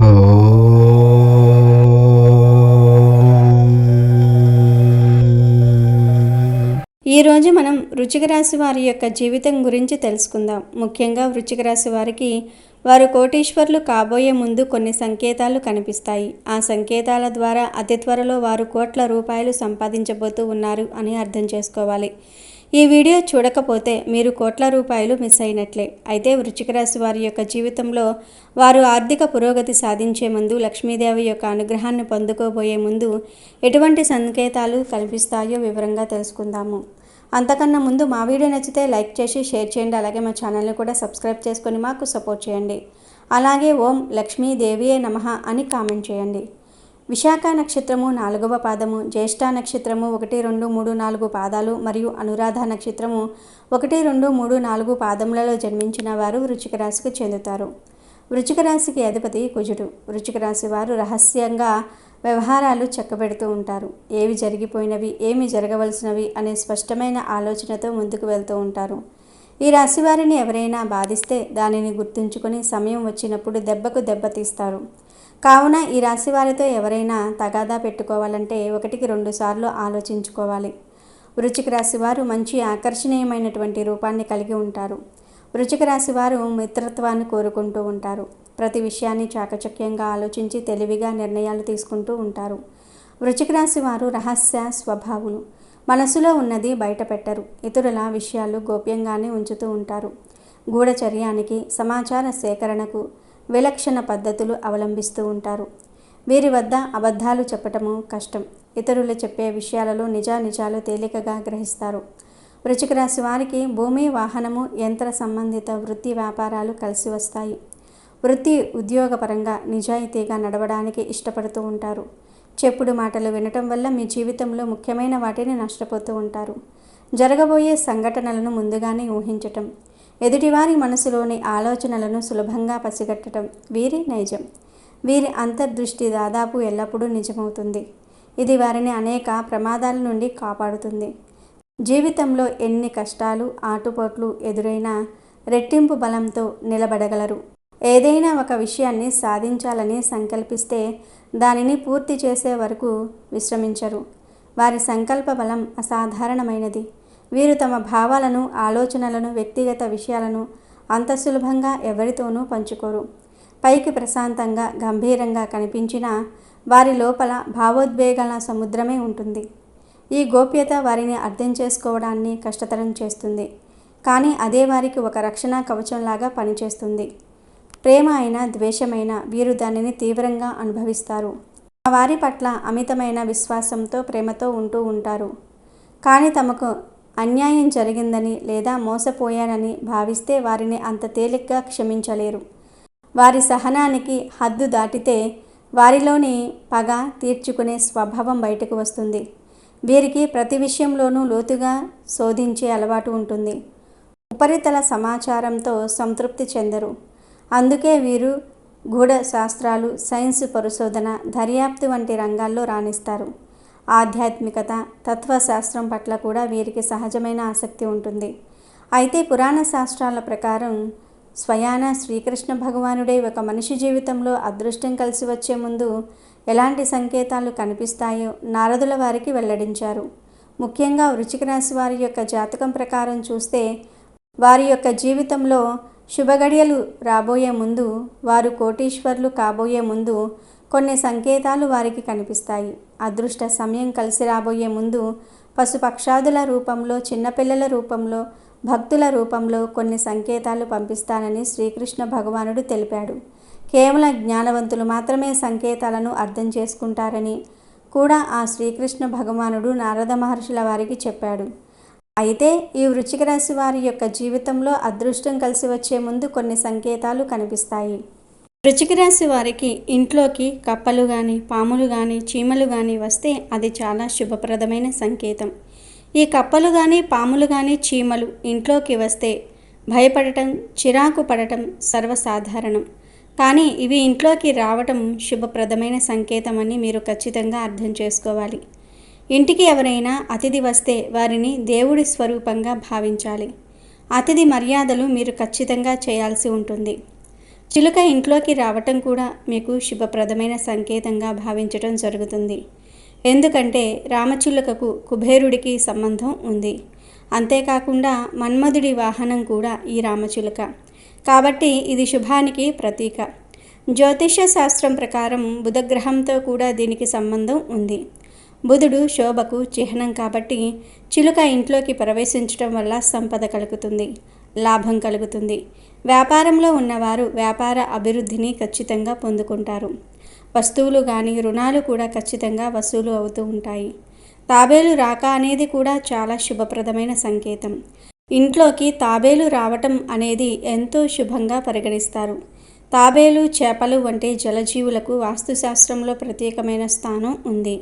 ఈరోజు మనం వృచ్చిక రాశి వారి యొక్క జీవితం గురించి తెలుసుకుందాం. ముఖ్యంగా వృచ్చిక రాశి వారికి వారు కోటీశ్వర్లు కాబోయే ముందు కొన్ని సంకేతాలు కనిపిస్తాయి. ఆ సంకేతాల ద్వారా అతి త్వరలో వారు కోట్ల రూపాయలు సంపాదించబోతూ ఉన్నారు అని అర్థం చేసుకోవాలి. ఈ వీడియో చూడకపోతే మీరు కోట్ల రూపాయలు మిస్ అయినట్లే. అయితే వృచ్చిక రాశి వారి యొక్క జీవితంలో వారు ఆర్థిక పురోగతి సాధించే ముందు లక్ష్మీదేవి యొక్క అనుగ్రహాన్ని పొందుకోబోయే ముందు ఎటువంటి సంకేతాలు కల్పిస్తాయో వివరంగా తెలుసుకుందాము. అంతకన్నా ముందు మా వీడియో నచ్చితే లైక్ చేసి షేర్ చేయండి. అలాగే మా ఛానల్ని కూడా సబ్స్క్రైబ్ చేసుకొని మాకు సపోర్ట్ చేయండి. అలాగే ఓం లక్ష్మీదేవియే నమః అని కామెంట్ చేయండి. విశాఖ నక్షత్రము నాలుగవ పాదము జ్యేష్ఠ నక్షత్రము ఒకటి రెండు మూడు నాలుగు పాదాలు మరియు అనురాధ నక్షత్రము ఒకటి రెండు మూడు నాలుగు పాదములలో జన్మించిన వారు వృచ్చిక రాశికి చెందుతారు. వృచ్చిక రాశికి అధిపతి కుజుడు. వృచ్చిక రాశి వారు రహస్యంగా వ్యవహారాలు చక్కబెడుతూ ఉంటారు. ఏవి జరిగిపోయినవి ఏమి జరగవలసినవి అనే స్పష్టమైన ఆలోచనతో ముందుకు వెళ్తూ ఉంటారు. ఈ రాశి వారిని ఎవరైనా బాధిస్తే దానిని గుర్తుంచుకొని సమయం వచ్చినప్పుడు దెబ్బకు దెబ్బ తీస్తారు. కావున ఈ రాశి వారితో ఎవరైనా తగాదా పెట్టుకోవాలంటే ఒకటికి రెండు సార్లు ఆలోచించుకోవాలి. వృచ్చిక రాశి వారు మంచి ఆకర్షణీయమైనటువంటి రూపాన్ని కలిగి ఉంటారు. వృచ్చిక రాశి వారు మిత్రత్వాన్ని కోరుకుంటూ ఉంటారు. ప్రతి విషయాన్ని చాకచక్యంగా ఆలోచించి తెలివిగా నిర్ణయాలు తీసుకుంటూ ఉంటారు. వృచ్చిక రాశి వారు రహస్య స్వభావులు. మనసులో ఉన్నది బయట పెట్టరు ఇతరుల విషయాలు గోప్యంగానే ఉంచుతూ ఉంటారు. గూఢచర్యానికి సమాచార సేకరణకు విలక్షణ పద్ధతులు అవలంబిస్తూ ఉంటారు. వీరి వద్ద అబద్ధాలు చెప్పటము కష్టం. ఇతరులు చెప్పే విషయాలలో నిజానిజాలు తేలికగా గ్రహిస్తారు. వృచిక రాశి వారికి భూమి వాహనము యంత్ర సంబంధిత వృత్తి వ్యాపారాలు కలిసి వస్తాయి. వృత్తి ఉద్యోగపరంగా నిజాయితీగా నడవడానికి ఇష్టపడుతూ ఉంటారు. చెప్పుడు మాటలు వినటం వల్ల మీ జీవితంలో ముఖ్యమైన వాటిని నష్టపోతూ ఉంటారు. జరగబోయే సంఘటనలను ముందుగానే ఊహించటం ఎదుటివారి మనసులోని ఆలోచనలను సులభంగా పసిగట్టడం వీరి నైజం. వీరి అంతర్దృష్టి దాదాపు ఎల్లప్పుడూ నిజమవుతుంది. ఇది వారిని అనేక ప్రమాదాల నుండి కాపాడుతుంది. జీవితంలో ఎన్ని కష్టాలు ఆటుపోట్లు ఎదురైనా రెట్టింపు బలంతో నిలబడగలరు. ఏదైనా ఒక విషయాన్ని సాధించాలని సంకల్పిస్తే దానిని పూర్తి చేసే వరకు విశ్రమించరు. వారి సంకల్ప బలం అసాధారణమైనది. వీరు తమ భావాలను ఆలోచనలను వ్యక్తిగత విషయాలను అంత సులభంగా ఎవరితోనూ పంచుకోరు. పైకి ప్రశాంతంగా గంభీరంగా కనిపించినా వారి లోపల భావోద్వేగాల సముద్రమే ఉంటుంది. ఈ గోప్యత వారిని అర్థం చేసుకోవడాన్ని కష్టతరం చేస్తుంది. కానీ అదే వారికి ఒక రక్షణ కవచంలాగా పనిచేస్తుంది. ప్రేమ అయినా ద్వేషమైన వీరు దానిని తీవ్రంగా అనుభవిస్తారు. వారి పట్ల అమితమైన విశ్వాసంతో ప్రేమతో ఉంటూ ఉంటారు. కానీ తమకు అన్యాయం జరిగిందని లేదా మోసపోయానని భావిస్తే వారిని అంత తేలిగ్గా క్షమించలేరు. వారి సహనానికి హద్దు దాటితే వారిలోని పగ తీర్చుకునే స్వభావం బయటకు వస్తుంది. వీరికి ప్రతి విషయంలోనూ లోతుగా శోధించే అలవాటు ఉంటుంది. ఉపరితల సమాచారంతో సంతృప్తి చెందరు. అందుకే వీరు గూఢ శాస్త్రాలు సైన్స్ పరిశోధన దర్యాప్తు వంటి రంగాల్లో రాణిస్తారు. ఆధ్యాత్మికత తత్వశాస్త్రం పట్ల కూడా వీరికి సహజమైన ఆసక్తి ఉంటుంది. అయితే పురాణ శాస్త్రాల ప్రకారం స్వయాన శ్రీకృష్ణ భగవానుడే ఒక మనిషి జీవితంలో అదృష్టం కలిసి వచ్చే ముందు ఎలాంటి సంకేతాలు కనిపిస్తాయో నారదుల వారికి వెల్లడించారు. ముఖ్యంగా వృచిక రాశి వారి యొక్క జాతకం ప్రకారం చూస్తే వారి యొక్క జీవితంలో శుభగడియలు రాబోయే ముందు వారు కోటీశ్వర్లు కాబోయే ముందు కొన్ని సంకేతాలు వారికి కనిపిస్తాయి. అదృష్ట సమయం కలిసి రాబోయే ముందు పశుపక్షాదుల రూపంలో చిన్నపిల్లల రూపంలో భక్తుల రూపంలో కొన్ని సంకేతాలు పంపిస్తానని శ్రీకృష్ణ భగవానుడు తెలిపాడు. కేవలం జ్ఞానవంతులు మాత్రమే సంకేతాలను అర్థం చేసుకుంటారని కూడా ఆ శ్రీకృష్ణ భగవానుడు నారద మహర్షుల వారికి చెప్పాడు. అయితే ఈ వృచ్చిక రాశి వారి యొక్క జీవితంలో అదృష్టం కలిసి వచ్చే ముందు కొన్ని సంకేతాలు కనిపిస్తాయి. వృచ్చిక రాశి వారికి ఇంట్లోకి కప్పలు కానీ పాములు కానీ చీమలు కానీ వస్తే అది చాలా శుభప్రదమైన సంకేతం. ఈ కప్పలు కానీ పాములు కానీ చీమలు ఇంట్లోకి వస్తే భయపడటం చిరాకు పడటం సర్వసాధారణం. కానీ ఇవి ఇంట్లోకి రావటం శుభప్రదమైన సంకేతం అని మీరు ఖచ్చితంగా అర్థం చేసుకోవాలి. ఇంటికి ఎవరైనా అతిథి వస్తే వారిని దేవుడి స్వరూపంగా భావించాలి. అతిథి మర్యాదలు మీరు ఖచ్చితంగా చేయాల్సి ఉంటుంది. చిలుక ఇంట్లోకి రావటం కూడా మీకు శుభప్రదమైన సంకేతంగా భావించటం జరుగుతుంది. ఎందుకంటే రామచిలుకకు కుబేరుడికి సంబంధం ఉంది. అంతేకాకుండా మన్మధుడి వాహనం కూడా ఈ రామచిలుక. కాబట్టి ఇది శుభానికి ప్రతీక. జ్యోతిష్య శాస్త్రం ప్రకారం బుధగ్రహంతో కూడా దీనికి సంబంధం ఉంది. బుధుడు శోభకు చిహ్నం కాబట్టి చిలుక ఇంట్లోకి ప్రవేశించడం వల్ల సంపద కలుగుతుంది లాభం కలుగుతుంది. వ్యాపారంలో ఉన్నవారు వ్యాపార అభివృద్ధిని ఖచ్చితంగా పొందుకుంటారు. వస్తువులు కానీ రుణాలు కూడా ఖచ్చితంగా వసూలు అవుతూ ఉంటాయి. తాబేలు రాక అనేది కూడా చాలా శుభప్రదమైన సంకేతం. ఇంట్లోకి తాబేలు రావటం అనేది ఎంతో శుభంగా పరిగణిస్తారు. తాబేలు చేపలు వంటి జలజీవులకు వాస్తుశాస్త్రంలో ప్రత్యేకమైన స్థానం ఉంది.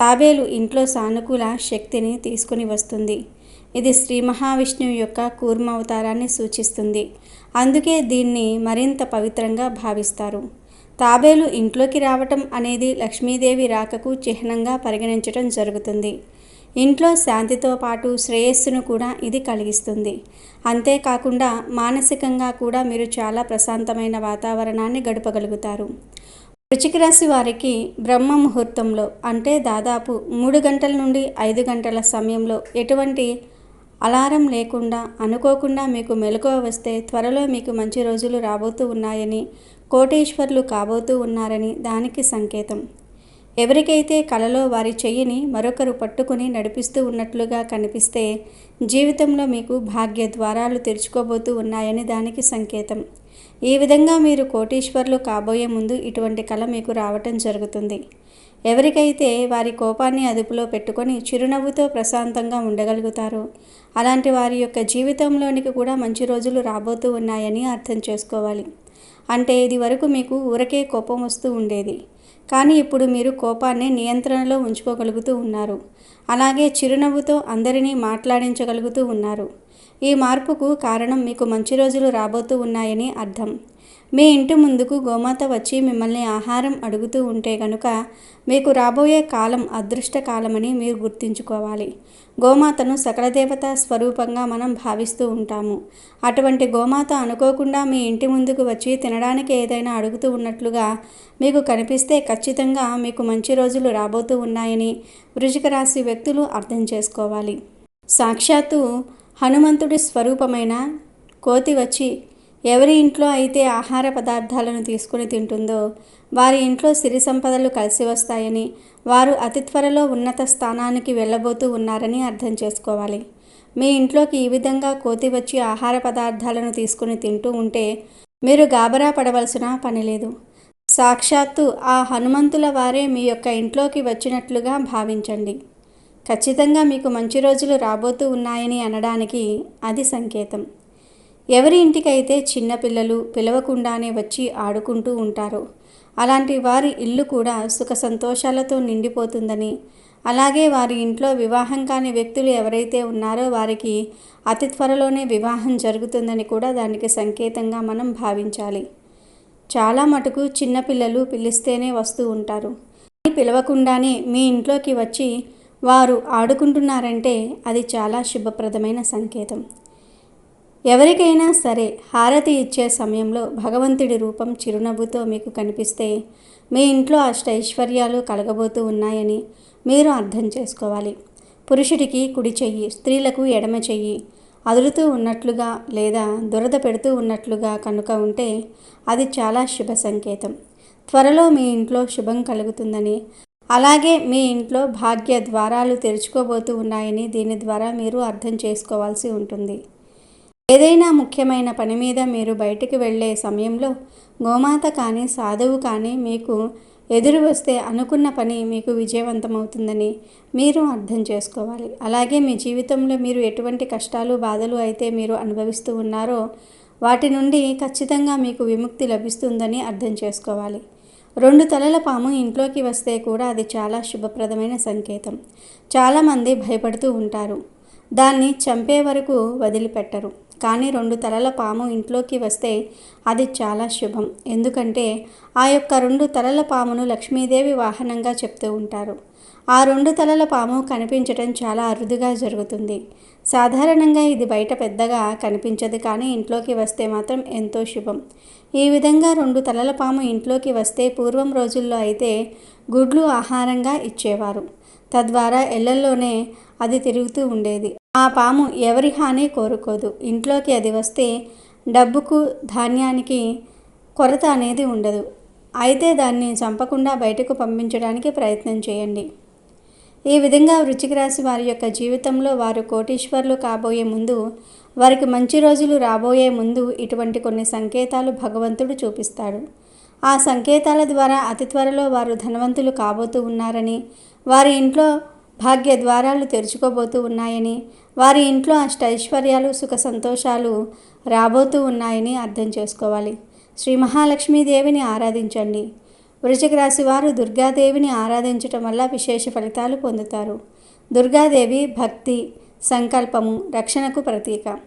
తాబేలు ఇంట్లో సానుకూల శక్తిని తీసుకుని వస్తుంది. ఇది శ్రీ మహావిష్ణువు యొక్క కూర్మావతారాన్ని సూచిస్తుంది. అందుకే దీన్ని మరింత పవిత్రంగా భావిస్తారు. తాబేలు ఇంట్లోకి రావటం అనేది లక్ష్మీదేవి రాకకు చిహ్నంగా పరిగణించటం జరుగుతుంది. ఇంట్లో శాంతితో పాటు శ్రేయస్సును కూడా ఇది కలిగిస్తుంది. అంతేకాకుండా మానసికంగా కూడా మీరు చాలా ప్రశాంతమైన వాతావరణాన్ని గడపగలుగుతారు. వృచిక రాశి వారికి బ్రహ్మ ముహూర్తంలో అంటే దాదాపు మూడు గంటల నుండి ఐదు గంటల సమయంలో ఎటువంటి అలారం లేకుండా అనుకోకుండా మీకు మెలకువ వస్తే త్వరలో మీకు మంచి రోజులు రాబోతూ ఉన్నాయని కోటేశ్వర్లు కాబోతూ ఉన్నారని దానికి సంకేతం. ఎవరికైతే కలలో వారి చెయ్యిని మరొకరు పట్టుకుని నడిపిస్తూ ఉన్నట్లుగా కనిపిస్తే జీవితంలో మీకు భాగ్య ద్వారాలు తెరుచుకోబోతూ ఉన్నాయని దానికి సంకేతం. ఈ విధంగా మీరు కోటీశ్వర్లు కాబోయే ముందు ఇటువంటి కళ మీకు రావటం జరుగుతుంది. ఎవరికైతే వారి కోపాన్ని అదుపులో పెట్టుకొని చిరునవ్వుతో ప్రశాంతంగా ఉండగలుగుతారో అలాంటి వారి యొక్క జీవితంలోనికి కూడా మంచి రోజులు రాబోతూ ఉన్నాయని అర్థం చేసుకోవాలి. అంటే ఇది వరకు మీకు ఊరకే కోపం వస్తూ ఉండేది. కానీ ఇప్పుడు మీరు కోపాన్ని నియంత్రణలో ఉంచుకోగలుగుతూ ఉన్నారు. అలాగే చిరునవ్వుతో అందరినీ మాట్లాడించగలుగుతూ ఉన్నారు. ఈ మార్పుకు కారణం మీకు మంచి రోజులు రాబోతూ ఉన్నాయని అర్థం. మీ ఇంటి ముందుకు గోమాత వచ్చి మిమ్మల్ని ఆహారం అడుగుతూ ఉంటే కనుక మీకు రాబోయే కాలం అదృష్ట కాలమని మీరు గుర్తుంచుకోవాలి. గోమాతను సకలదేవత స్వరూపంగా మనం భావిస్తూ ఉంటాము. అటువంటి గోమాత అనుకోకుండా మీ ఇంటి ముందుకు వచ్చి తినడానికి ఏదైనా అడుగుతూ ఉన్నట్లుగా మీకు కనిపిస్తే ఖచ్చితంగా మీకు మంచి రోజులు రాబోతూ ఉన్నాయని వృషిక రాశి వ్యక్తులు అర్థం చేసుకోవాలి. సాక్షాత్తు హనుమంతుడి స్వరూపమైన కోతి వచ్చి ఎవరి ఇంట్లో అయితే ఆహార పదార్థాలను తీసుకుని తింటుందో వారి ఇంట్లో సిరి సంపదలు కలిసి వస్తాయని వారు అతి త్వరలో ఉన్నత స్థానానికి వెళ్ళబోతూ ఉన్నారని అర్థం చేసుకోవాలి. మీ ఇంట్లోకి ఈ విధంగా కోతి వచ్చి ఆహార పదార్థాలను తీసుకుని తింటూ ఉంటే మీరు గాబరా పడవలసిన పని లేదు. సాక్షాత్తు ఆ హనుమంతుల వారే మీ యొక్క ఇంట్లోకి వచ్చినట్లుగా భావించండి. ఖచ్చితంగా మీకు మంచి రోజులు రాబోతూ ఉన్నాయని అనడానికి అది సంకేతం. ఎవరి ఇంటికైతే చిన్నపిల్లలు పిలవకుండానే వచ్చి ఆడుకుంటూ ఉంటారో అలాంటి వారి ఇల్లు కూడా సుఖ సంతోషాలతో నిండిపోతుందని అలాగే వారి ఇంట్లో వివాహం కాని వ్యక్తులు ఎవరైతే ఉన్నారో వారికి అతి త్వరలోనే వివాహం జరుగుతుందని కూడా దానికి సంకేతంగా మనం భావించాలి. చాలా మటుకు చిన్నపిల్లలు పిలిస్తేనే వస్తూ ఉంటారు. పిలవకుండానే మీ ఇంట్లోకి వచ్చి వారు ఆడుకుంటున్నారంటే అది చాలా శుభప్రదమైన సంకేతం. ఎవరికైనా సరే హారతి ఇచ్చే సమయంలో భగవంతుడి రూపం చిరునవ్వుతో మీకు కనిపిస్తే మీ ఇంట్లో అష్టైశ్వర్యాలు కలగబోతూ ఉన్నాయని మీరు అర్థం చేసుకోవాలి. పురుషుడికి కుడి చెయ్యి స్త్రీలకు ఎడమ చెయ్యి అదులుతూ ఉన్నట్లుగా లేదా దురద పెడుతూ ఉన్నట్లుగా కనుక ఉంటే అది చాలా శుభ సంకేతం. త్వరలో మీ ఇంట్లో శుభం కలుగుతుందని అలాగే మీ ఇంట్లో భాగ్య ద్వారాలు తెరుచుకోబోతూ ఉన్నాయని దీని ద్వారా మీరు అర్థం చేసుకోవాల్సి ఉంటుంది. ఏదైనా ముఖ్యమైన పని మీద మీరు బయటికి వెళ్ళే సమయంలో గోమాత కానీ సాధువు కానీ మీకు ఎదురు వస్తే అనుకున్న పని మీకు విజయవంతమవుతుందని మీరు అర్థం చేసుకోవాలి. అలాగే మీ జీవితంలో మీరు ఎటువంటి కష్టాలు బాధలు అయితే మీరు అనుభవిస్తూ ఉన్నారో వాటి నుండి ఖచ్చితంగా మీకు విముక్తి లభిస్తుందని అర్థం చేసుకోవాలి. రెండు తలల పాము ఇంట్లోకి వస్తే కూడా అది చాలా శుభప్రదమైన సంకేతం. చాలామంది భయపడుతూ ఉంటారు. దాన్ని చంపే వరకు వదిలిపెట్టరు. కానీ రెండు తలల పాము ఇంట్లోకి వస్తే అది చాలా శుభం. ఎందుకంటే ఆ యొక్క రెండు తలల పామును లక్ష్మీదేవి వాహనంగా చెప్తూ ఉంటారు. ఆ రెండు తలల పాము కనిపించడం చాలా అరుదుగా జరుగుతుంది. సాధారణంగా ఇది బయట పెద్దగా కనిపించదు కానీ ఇంట్లోకి వస్తే మాత్రం ఎంతో శుభం. ఈ విధంగా రెండు తలల పాము ఇంట్లోకి వస్తే పూర్వం రోజుల్లో అయితే గుడ్లు ఆహారంగా ఇచ్చేవారు. తద్వారా ఇళ్ళలోనే అది తిరుగుతూ ఉండేది. ఆ పాము ఎవరి హాని కోరుకోదు. ఇంట్లోకి అది వస్తే డబ్బుకు ధాన్యానికి కొరత అనేది ఉండదు. అయితే దాన్ని చంపకుండా బయటకు పంపించడానికి ప్రయత్నం చేయండి. ఈ విధంగా వృచ్చిక రాశి వారి యొక్క జీవితంలో వారు కోటీశ్వర్లు కాబోయే ముందు వారికి మంచి రోజులు రాబోయే ముందు ఇటువంటి కొన్ని సంకేతాలు భగవంతుడు చూపిస్తాడు. ఆ సంకేతాల ద్వారా అతి త్వరలో వారు ధనవంతులు కాబోతూ ఉన్నారని వారి ఇంట్లో భాగ్య ద్వారాలు తెరుచుకోబోతూ ఉన్నాయని వారి ఇంట్లో అష్టైశ్వర్యాలు సుఖ సంతోషాలు రాబోతూ ఉన్నాయని అర్థం చేసుకోవాలి. శ్రీ మహాలక్ష్మీదేవిని ఆరాధించండి. వృషిక రాశి వారు దుర్గాదేవిని ఆరాధించటం వల్ల విశేష ఫలితాలు పొందుతారు. దుర్గాదేవి భక్తి సంకల్పము రక్షణకు ప్రతీక.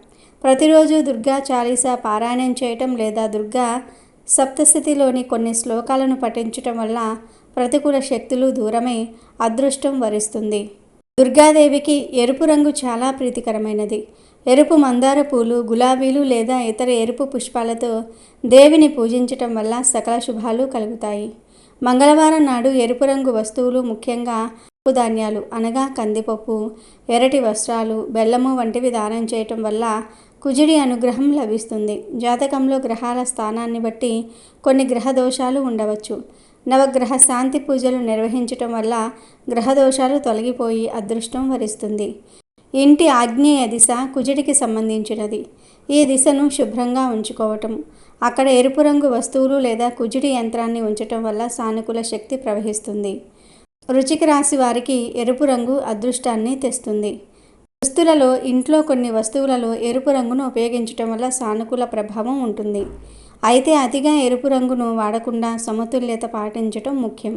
ప్రతిరోజు దుర్గా చాలీసా పారాయణం చేయటం లేదా దుర్గా సప్తస్థితిలోని కొన్ని శ్లోకాలను పఠించటం వల్ల ప్రతికూల శక్తులు దూరమై అదృష్టం వరిస్తుంది. దుర్గాదేవికి ఎరుపు రంగు చాలా ప్రీతికరమైనది. ఎరుపు మందార పూలు గులాబీలు లేదా ఇతర ఎరుపు పుష్పాలతో దేవిని పూజించటం వల్ల సకల శుభాలు కలుగుతాయి. మంగళవారం నాడు ఎరుపు రంగు వస్తువులు ముఖ్యంగా ధాన్యాలు అనగా కందిపప్పు ఎరటి వస్త్రాలు బెల్లము వంటివి దానం చేయటం వల్ల కుజుడి అనుగ్రహం లభిస్తుంది. జాతకంలో గ్రహాల స్థానాన్ని బట్టి కొన్ని గ్రహ దోషాలు ఉండవచ్చు. నవగ్రహ శాంతి పూజలు నిర్వహించటం వల్ల గ్రహ దోషాలు తొలగిపోయి అదృష్టం వరిస్తుంది. ఇంటి ఆగ్నేయ దిశ కుజుడికి సంబంధించినది. ఈ దిశను శుభ్రంగా ఉంచుకోవటం. అక్కడ ఎరుపు రంగు వస్తువులు లేదా కుజుడి యంత్రాన్ని ఉంచటం వల్ల సానుకూల శక్తి ప్రవహిస్తుంది. రుచికి రాశి వారికి ఎరుపు రంగు అదృష్టాన్ని తెస్తుంది. దుస్తులలో ఇంట్లో కొన్ని వస్తువులలో ఎరుపు రంగును ఉపయోగించటం వల్ల సానుకూల ప్రభావం ఉంటుంది. అయితే అతిగా ఎరుపు రంగును వాడకుండా సమతుల్యత పాటించటం ముఖ్యం.